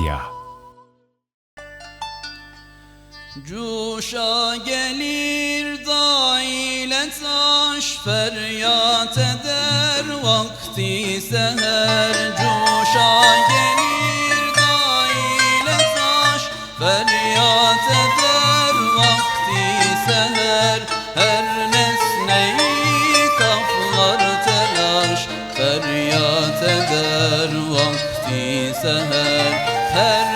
Medya Cuşa gelir da ile taş Feryat eder vakti seher. Cuşa gelir da ile taş Feryat eder vakti seher. Her nesneyi kaplar telaş Feryat eder vakti seher Her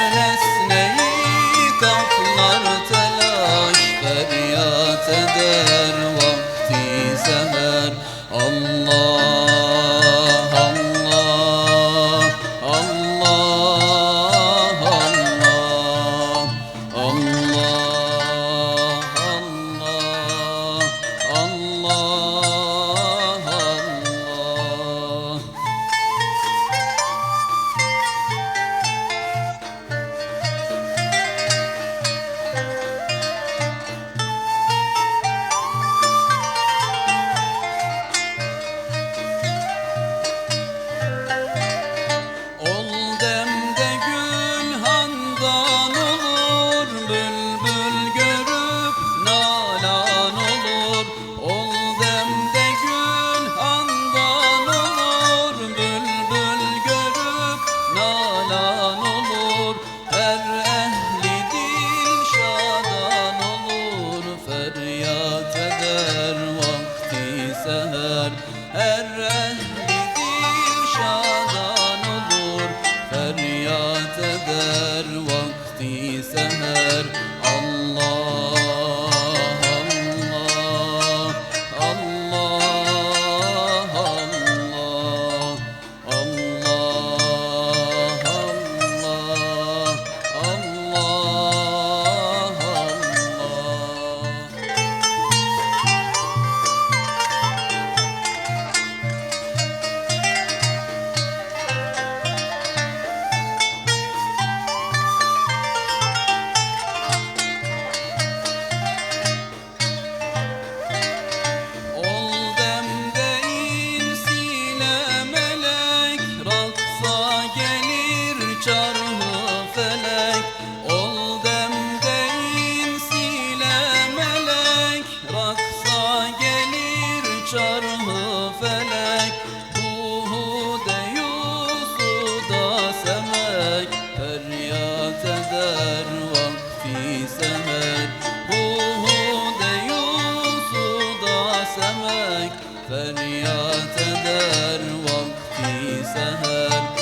Feryat eder vakti seher çarhı felek? Uhude da semek. Feryat eder vakfi semek. Uhude da semek. Feryat eder vakfi seher